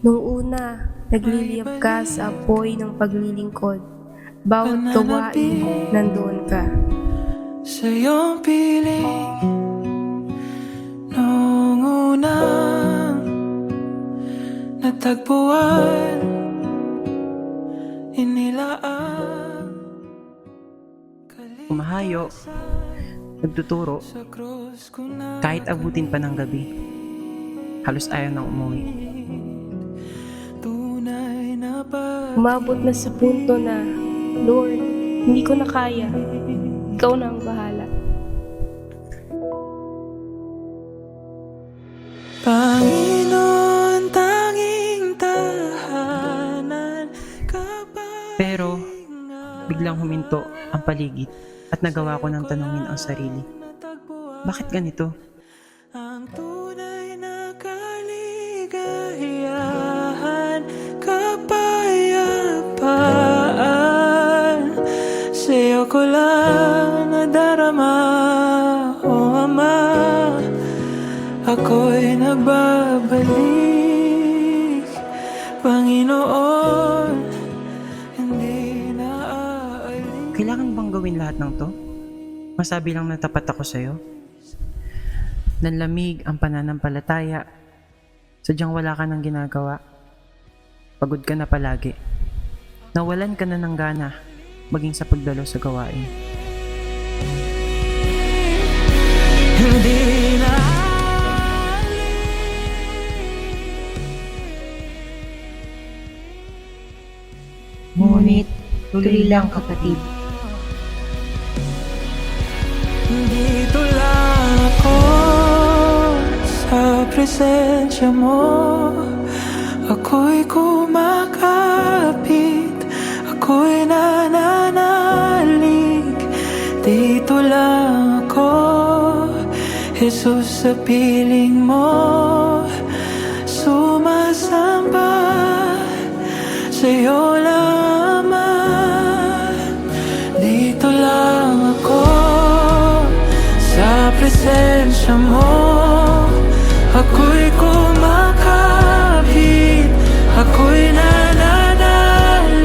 Nung una, nagliliyab ka sa apoy ng paglilingkod. Bawat gawain, nandoon ka. sa iyong piling Noong unang natagpuan Inilaan Umahayo, nagtuturo, kahit abutin pa ng gabi. Halos ayaw nang umuwi. Umabot na sa punto na, Lord, hindi ko na kaya. Ikaw na ang bahala. Panginoon, tanging tahanan Pero, biglang huminto ang paligid at nagawa ko ng tanungin ang sarili. Bakit ganito? Ko lang nadarama O Ama Ako'y nagbabalik Panginoon Hindi na aalis Kailangan bang gawin lahat ng to? Masabi lang na tapat ako sa'yo? Nanlamig ang pananampalataya. Sadyang wala ka nang ginagawa. Pagod ka na palagi. Nawalan ka na ng gana maging sa pagdalo sa gawain. Hindi na Ngunit, tuloy lang kapatid. Dito lang ako sa presensya mo Ako'y kumakapit Ako'y nananalig Jesus sa piling mo Sumasamba. Sa'yo lamang Dito lang ako. Sa presensya mo Ako'y kumakapit. Ako'y nananalig.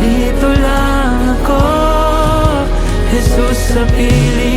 Dito lang ako Jesus sa piling